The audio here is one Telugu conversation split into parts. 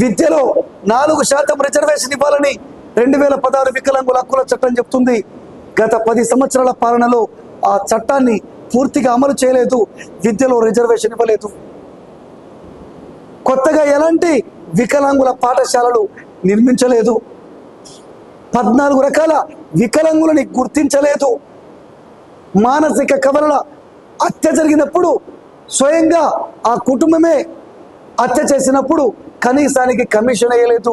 విద్యలో నాలుగు శాతం రిజర్వేషన్ ఇవ్వాలని రెండు వేల పదహారు వికలాంగుల హక్కుల చట్టం చెప్తుంది. గత పది సంవత్సరాల పాలనలో ఆ చట్టాన్ని పూర్తిగా అమలు చేయలేదు. విద్యలో రిజర్వేషన్ ఇవ్వలేదు. కొత్తగా ఎలాంటి వికలాంగుల పాఠశాలలు నిర్మించలేదు. పద్నాలుగు రకాల వికలాంగులని గుర్తించలేదు. మానసిక కవలల హత్య జరిగినప్పుడు స్వయంగా ఆ కుటుంబమే హత్య చేసినప్పుడు కనీసానికి కమిషన్ అయ్యలేదు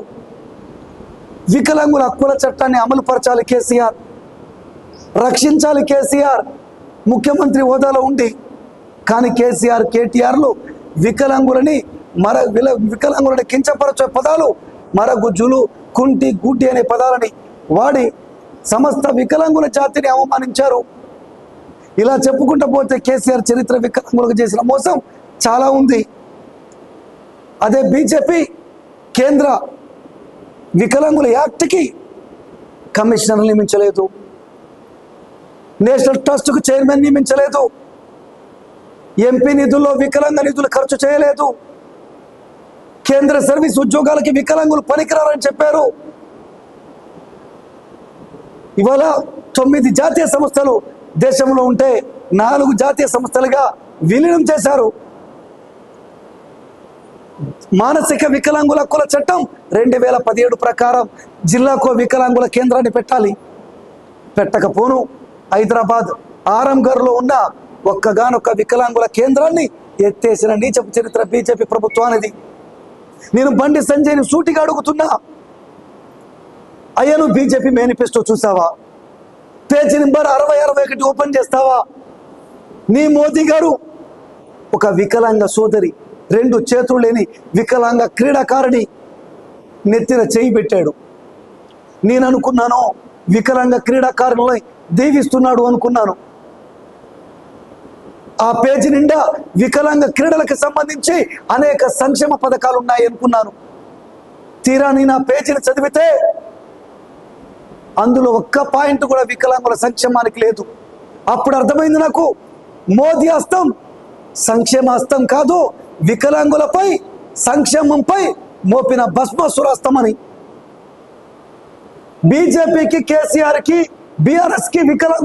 వికలాంగుల హక్కుల చట్టాన్ని అమలు పరచాలి కేసీఆర్. రక్షించాలి కేసీఆర్. ముఖ్యమంత్రి హోదాలో ఉండి. కానీ కేసీఆర్ కేటీఆర్లు వికలాంగులని మర విల వికలాంగులని కించపరచే పదాలు మరగుజ్జులు కుంటి గుడ్డి అనే పదాలని వాడి సమస్త వికలాంగుల జాతిని అవమానించారు. ఇలా చెప్పుకుంటూ పోతే కేసీఆర్ చరిత్ర వికలాంగులకు చేసిన మోసం చాలా ఉంది. అదే బీజేపీ కేంద్ర వికలాంగుల యాక్ట్కి కమిషనర్ నియమించలేదు. నేషనల్ ట్రస్ట్కు చైర్మన్ నియమించలేదు. ఎంపీ నిధుల్లో వికలాంగ నిధులు ఖర్చు చేయలేదు. కేంద్ర సర్వీస్ ఉద్యోగాలకి వికలాంగులు పనికిరారని చెప్పారు. ఇవాళ తొమ్మిది జాతీయ సంస్థలు దేశంలో ఉంటే నాలుగు జాతీయ సంస్థలుగా విలీనం చేశారు. మానసిక వికలాంగుల హక్కుల చట్టం రెండు వేల పదిహేడు ప్రకారం జిల్లాకో వికలాంగుల కేంద్రాన్ని పెట్టాలి. పెట్టకపోను హైదరాబాద్ ఆరంగర్లో ఉన్న ఒక్కగానొక్క వికలాంగుల కేంద్రాన్ని ఎత్తేసిన నీచపు చరిత్ర బీజేపీ ప్రభుత్వానిది. నేను బండి సంజయ్ని సూటిగా అడుగుతున్నా. అయ్యను బీజేపీ మేనిఫెస్టో చూసావా? పేజీ నెంబర్ అరవై అరవై ఒకటి ఓపెన్ చేస్తావా? నీ మోదీ గారు ఒక వికలాంగ సోదరి. రెండు చేతులు లేని వికలాంగ క్రీడాకారుడి నెత్తిన చేయి పెట్టాడు. నేను అనుకున్నాను వికలాంగ క్రీడాకారులని దీవిస్తున్నాడు అనుకున్నాను. ఆ పేజీ నిండా వికలాంగ క్రీడలకు సంబంధించి అనేక సంక్షేమ పథకాలు ఉన్నాయి అనుకున్నాను. తీరా నేను ఆ పేజీని చదివితే అందులో ఒక్క పాయింట్ కూడా వికలాంగుల సంక్షేమానికి లేదు. అప్పుడు అర్థమైంది నాకు మోదీ హస్తం సంక్షేమ హస్తం కాదు వికలాంగులపై సంక్షేమంపై మోపిన భస్మాసురాస్తం అని బీజేపీకి కేసీఆర్కి బీఆర్ఎస్కి వికలాంగు